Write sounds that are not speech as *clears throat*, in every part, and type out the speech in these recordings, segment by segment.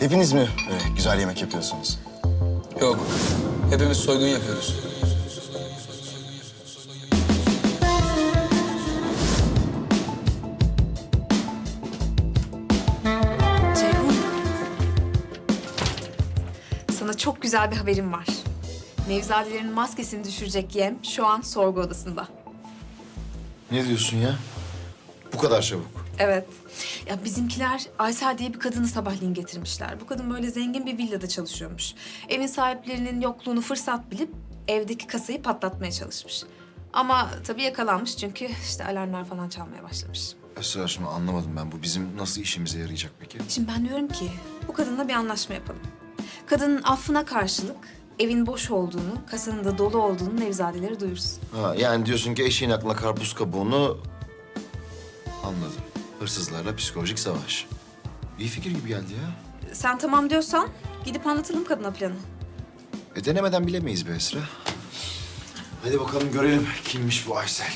Hepiniz mi böyle güzel yemek yapıyorsunuz? Yok. Hepimiz soygun yapıyoruz. Ceyhun. Sana çok güzel bir haberim var. Nevzadelerin maskesini düşürecek yem şu an sorgu odasında. Ne diyorsun ya? Bu kadar çabuk. Evet. Ya bizimkiler Aysel diye bir kadını sabahleyin getirmişler. Bu kadın böyle zengin bir villada çalışıyormuş. Evin sahiplerinin yokluğunu fırsat bilip evdeki kasayı patlatmaya çalışmış. Ama tabii yakalanmış çünkü işte alarmlar falan çalmaya başlamış. Esra şimdi anlamadım ben. Bu bizim nasıl işimize yarayacak peki? Şimdi ben diyorum ki bu kadınla bir anlaşma yapalım. Kadının affına karşılık evin boş olduğunu, kasanın da dolu olduğunu Nevzadeleri duyursun. Ha, yani diyorsun ki eşeğin aklına karpuz kabuğunu... Anladım. Hırsızlarla psikolojik savaş. İyi fikir gibi geldi ya. Sen tamam diyorsan gidip anlatalım kadına planı. E denemeden bilemeyiz be Esra. Hadi bakalım görelim kimmiş bu Aysel.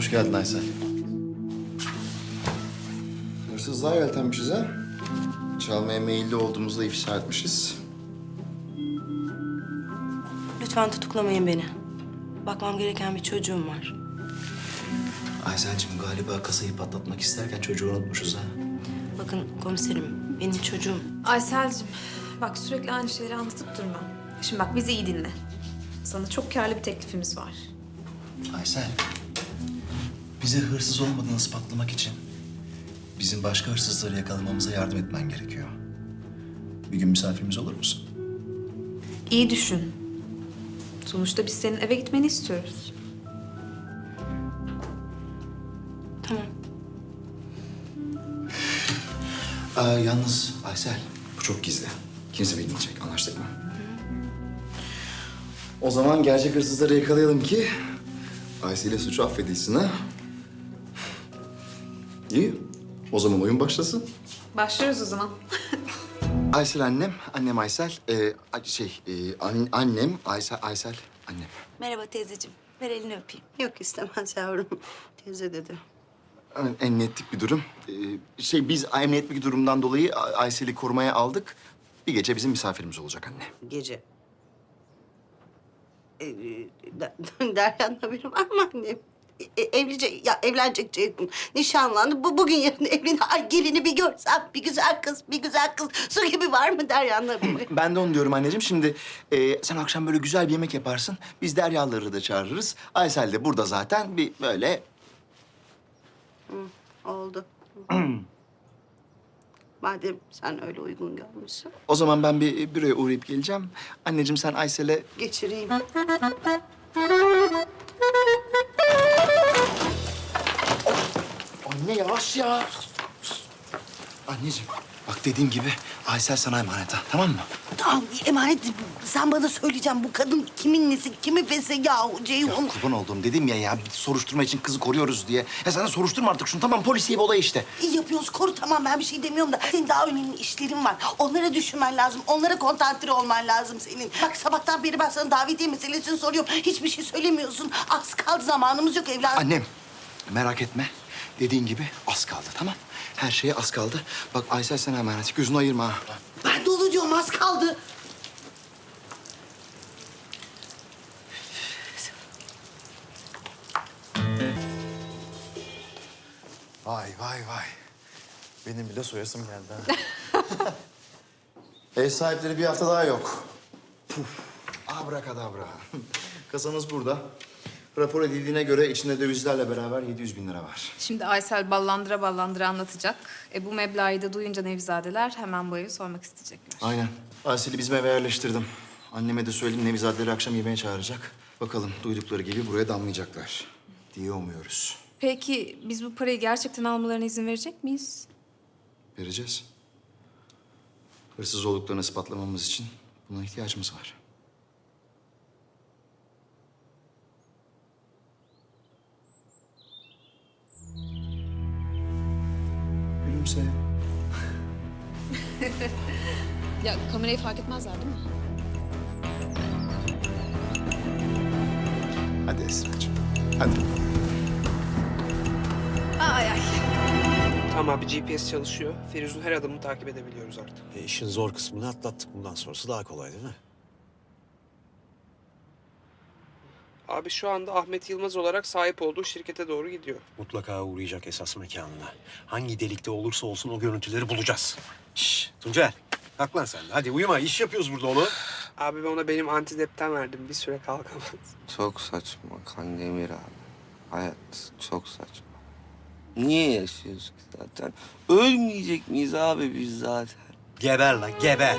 Hoş geldin Aysel. Hırsızlığa yeltenmişiz ha. Çalmaya meyilli olduğumuzu da ifşa etmişiz. Lütfen tutuklamayın beni. Bakmam gereken bir çocuğum var. Aysel'cim galiba kasayı patlatmak isterken çocuğu unutmuşuz ha. Bakın komiserim, benim çocuğum... Aysel'cim bak sürekli aynı şeyleri anlatıp durma. Şimdi bak bizi iyi dinle. Sana çok karlı bir teklifimiz var. Aysel, bize hırsız olmadığını ispatlamak için bizim başka hırsızları yakalamamıza yardım etmen gerekiyor. Bir gün misafirimiz olur musun? İyi düşün. Sonuçta biz senin eve gitmeni istiyoruz. Tamam. Aa, yalnız Aysel, bu çok gizli. Kimse bilmeyecek, anlaştık mı? O zaman gerçek hırsızları yakalayalım ki Aysel'e suçu affedilsin ha. İyi. O zaman oyun başlasın. Başlıyoruz o zaman. Aysel annem, annem Aysel. Ee, a- şey, e, an- annem Aysel, Aysel annem. Merhaba teyzeciğim. Ver elini öpeyim. Yok istemez yavrum. *laughs* Teyze dedi. Yani emniyetlik bir durum. Ee, şey biz emniyetlik bir durumdan dolayı A- Aysel'i korumaya aldık. Bir gece bizim misafirimiz olacak anne. Gece. Ee, Der- *laughs* Derya'nın haberi var mı annem? E- evlenecek, ya evlenecek Ceyhun. Nişanlandı. Bu bugün yarın evleniyor. Ay gelini bir görsem. Bir güzel kız, bir güzel kız. Su gibi var mı Derya'nın haberi? *laughs* Ben de onu diyorum anneciğim. Şimdi e, sen akşam böyle güzel bir yemek yaparsın. Biz Deryalıları da çağırırız. Aysel de burada zaten bir böyle Oldu. *clears throat* Madem sen öyle uygun görmüşsün. O zaman ben bir büroya uğrayıp geleceğim. Anneciğim sen Aysel'e... Geçireyim. *laughs* Anne yavaş ya. Anneciğim bak dediğim gibi Aysel sana emanet ha tamam mı? Tamam emanet. Sen bana söyleyeceğim bu kadın kimin nesi, kimin fesi yahu Ceyhun. Kurban olduğum dedim ya ya bir soruşturma için kızı koruyoruz diye. Ya sen de soruşturma artık şunu tamam polisiye bir olay işte. İyi yapıyoruz koru tamam ben bir şey demiyorum da senin daha önemli işlerin var. Onlara düşünmen lazım. Onlara konsantre olman lazım senin. Bak sabahtan beri ben sana davetiye meselesini soruyorum. Hiçbir şey söylemiyorsun. Az kaldı zamanımız yok evladım. Annem merak etme. Dediğin gibi az kaldı tamam. Her şeye az kaldı. Bak Aysel sana emanet. Gözünü ayırma ha. Ben dolu diyorum az kaldı. Vay vay vay. Benim bile soyasım geldi ha. *laughs* Ev sahipleri bir hafta daha yok. Puf. Abrakadabra. Kasanız burada. Rapor edildiğine göre içinde dövizlerle beraber 700 bin lira var. Şimdi Aysel ballandıra ballandıra anlatacak. E bu meblağı da duyunca Nevzadeler hemen bu evi sormak isteyecekler. Aynen. Aysel'i bizim eve yerleştirdim. Anneme de söyledim Nevizadeleri akşam yemeğe çağıracak. Bakalım duydukları gibi buraya damlayacaklar diye umuyoruz. Peki biz bu parayı gerçekten almalarına izin verecek miyiz? Vereceğiz. Hırsız olduklarını ispatlamamız için buna ihtiyacımız var. Gülümse. *laughs* Ya kamerayı fark etmezler değil mi? Hadi Esra'cığım. Hadi. Ay ay. Tamam abi GPS çalışıyor. Firuz'un her adımını takip edebiliyoruz artık. E, işin zor kısmını atlattık. Bundan sonrası daha kolay değil mi? Abi şu anda Ahmet Yılmaz olarak sahip olduğu şirkete doğru gidiyor. Mutlaka uğrayacak esas mekanına. Hangi delikte olursa olsun o görüntüleri bulacağız. Şşş Tuncel. Kalk lan sen de. Hadi uyuma. İş yapıyoruz burada oğlum. Abi ben ona benim antidepten verdim. Bir süre kalkamaz. Çok saçma Kandemir abi. Hayat çok saçma. Niye yaşıyoruz ki zaten? Ölmeyecek miyiz abi biz zaten? Geber lan geber.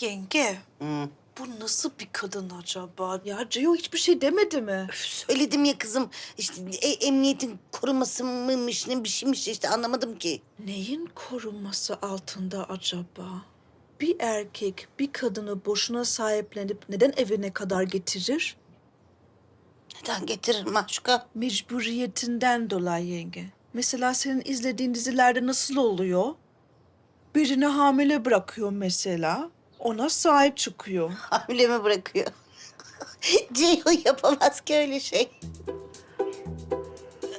Yenge, Hı. bu nasıl bir kadın acaba? Ya Ceo hiçbir şey demedi mi? Söyledim ya kızım. İşte e, emniyetin koruması mıymış ne bir şeymiş işte anlamadım ki. Neyin korunması altında acaba? Bir erkek bir kadını boşuna sahiplenip neden evine kadar getirir? Neden getirir maşuka? Mecburiyetinden dolayı yenge. Mesela senin izlediğin dizilerde nasıl oluyor? Birini hamile bırakıyor mesela. Ona sahip çıkıyor. *laughs* Hamile mi bırakıyor? *laughs* Ceyhun yapamaz ki öyle şey.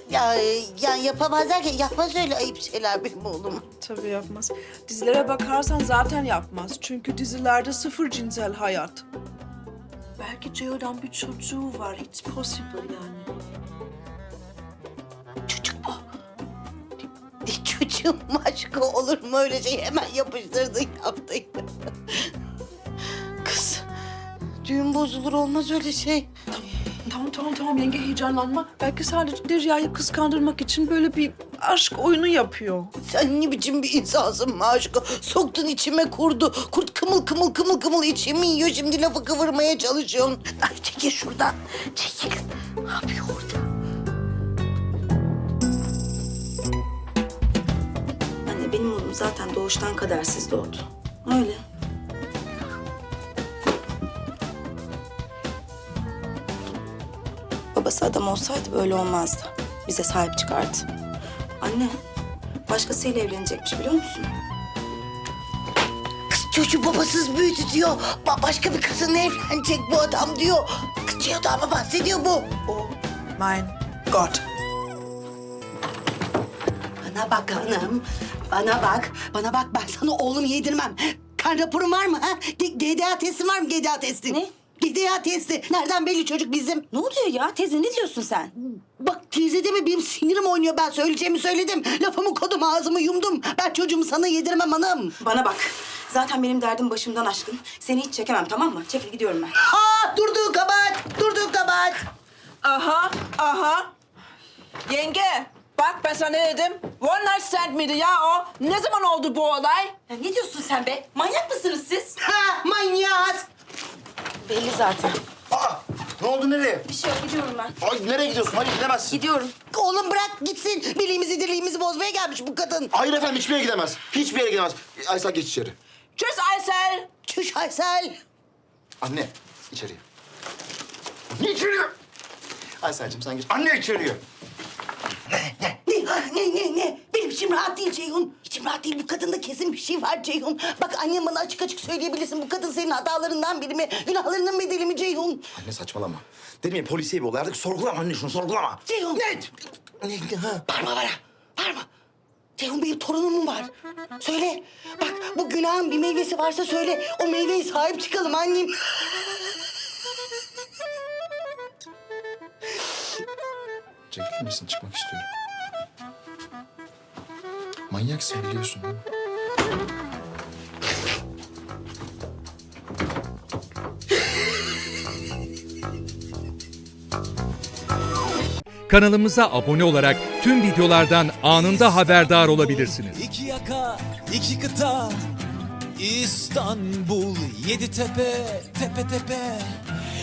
Ya yani yapamaz derken yapmaz öyle ayıp şeyler benim oğlum. Tabii yapmaz. Dizilere bakarsan zaten yapmaz. Çünkü dizilerde sıfır cinsel hayat. Belki Ceo'dan bir çocuğu var. It's possible yani. Çocuk bu. Ne çocuğum maşuka olur mu öyle şey hemen yapıştırdın yaptın. Düğün bozulur olmaz öyle şey. Tamam tamam tamam yenge heyecanlanma. Belki sadece Derya'yı kıskandırmak için böyle bir aşk oyunu yapıyor. Sen ne biçim bir insansın maşuka? Soktun içime kurdu. Kurt kımıl kımıl kımıl kımıl içimi yiyor. Şimdi lafı kıvırmaya çalışıyorsun. Ay çekil şuradan. Çekil. Ne yapıyor orada? Anne benim oğlum zaten doğuştan kadersiz doğdu. Öyle. Adam olsaydı böyle olmazdı. Bize sahip çıkardı. Anne, başkasıyla evlenecekmiş biliyor musun? Kız çocuğu babasız büyüdü diyor. Ba- başka bir kadınla evlenecek bu adam diyor. Kız adamı bahsediyor bu. Oh my God. Bana bak hanım. Bana bak. Bana bak ben sana oğlum yedirmem. Kan raporun var mı ha? G- GDA testin var mı GDA testi? Ne? GDA testi. Nereden belli çocuk bizim? Ne oluyor ya? Teyze ne diyorsun sen? Bak teyze deme benim sinirim oynuyor. Ben söyleyeceğimi söyledim. Lafımı kodum ağzımı yumdum. Ben çocuğumu sana yedirmem hanım. Bana bak. Zaten benim derdim başımdan aşkın. Seni hiç çekemem tamam mı? Çekil gidiyorum ben. Ha durduğu kabahat. Durduğu kabahat. Aha, aha. Yenge, bak ben sana ne dedim? One night stand miydi ya o? Ne zaman oldu bu olay? Ya ne diyorsun sen be? Manyak mısınız siz? Ha manyağız. Belli zaten. Aa, ne oldu nereye? Bir şey yok gidiyorum ben. Ay nereye gidiyorsun? Hayır gidemezsin. Gidiyorum. Oğlum bırak gitsin. Bileğimizi dileğimizi bozmaya gelmiş bu kadın. Hayır efendim hiçbir yere gidemez. Hiçbir yere gidemez. Aysel geç içeri. Tschüss Aysel. Çüş Aysel. Anne içeriye. Ne içeriye? Aysel'cim sen geç. Anne içeriye. Ne, ne, ne, ne? Benim içim rahat değil Ceyhun. İçim rahat değil. Bu kadında kesin bir şey var Ceyhun. Bak annem bana açık açık söyleyebilirsin. Bu kadın senin hatalarından biri mi? Günahlarının bedeli mi Ceyhun? Anne saçmalama. Dedim ya polisiye bir olay. Artık sorgulama anne şunu sorgulama. Ceyhun. Ne? Ne? Ha? Bağırma bana. Bağırma. Ceyhun benim torunum var. Söyle. Bak bu günahın bir meyvesi varsa söyle. O meyveye sahip çıkalım annem. Çekilir misin? Çıkmak istiyorum. Manyaksın biliyorsun değil mi? Kanalımıza abone olarak tüm videolardan anında haberdar olabilirsiniz. İki yaka, iki kıta, İstanbul, yedi tepe, tepe tepe.